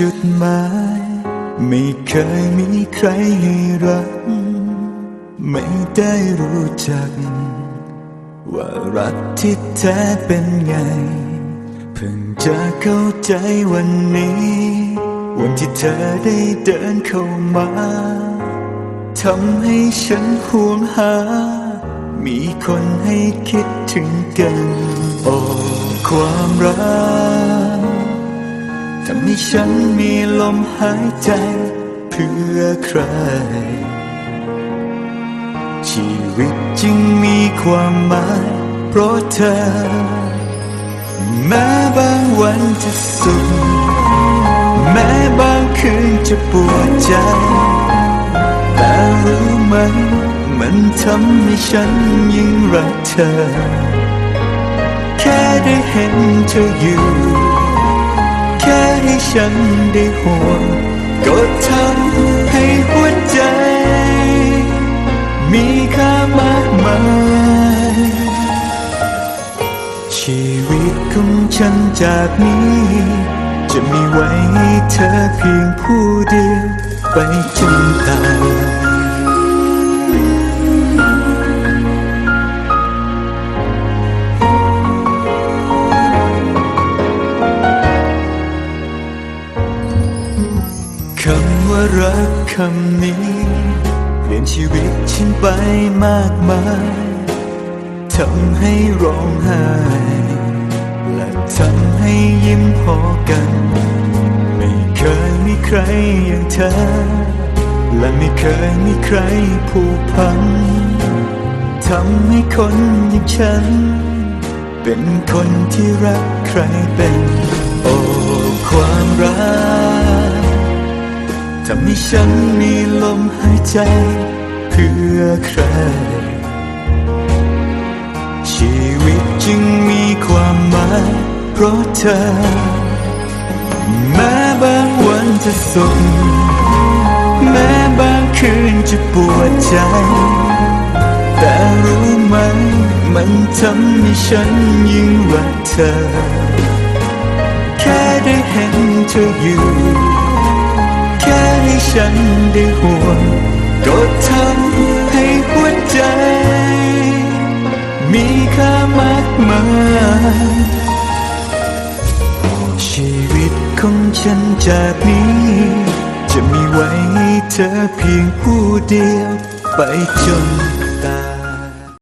จุดหมาย ไม่เคยมีใครให้รัก ไม่ได้รู้จัก ว่ารักที่แท้เป็นไง เพิ่งจะเข้าใจวันนี้ วันที่เธอได้เดินเข้ามาทำให้ฉันห่วงหา มีคนให้คิดถึงกัน โอ้ความรักทำให้ฉันมีลมหายใจเพื่อใคร ชีวิตจึงมีความหมายเพราะเธอ แม้บางวันจะสุข แม้บางคืนจะปวดใจ แต่รู้ไหมมันทำให้ฉันยิ่งรักเธอ แค่ได้เห็นเธออยู่ แค่ให้ฉันได้ห่วงก็ทำ ชีวิตของฉันจากนี้ จะมีไว้ให้เธอเพียงผู้เดียวไปจนตายคำว่ารักคำนี้ เปลี่ยนชีวิตฉันไปมากมาย ทำให้ร้องไห้ และทำให้ยิ้มพอกัน ไม่เคยมีใครอย่างเธอ และไม่เคยมีใครผูกพันทำให้คนอย่างฉัน เป็นคนที่รักใครเป็น โอ้ความรักทำให้ฉันมีลมหายใจ เพื่อใคร เพราะเธอ แม้บางวันจะสุขแม้บางคืนจะปวดใจ แต่รู้ไหมมันทำให้ฉันยิ่งรักเธอ แค่ได้เห็นเธออยู่ แค่ให้ฉันได้ห่วงก็ทำให้หัวใจ มีค่ามากมาย จากนี้ จะมีไว้ให้เธอเพียงผู้เดียว ไปจน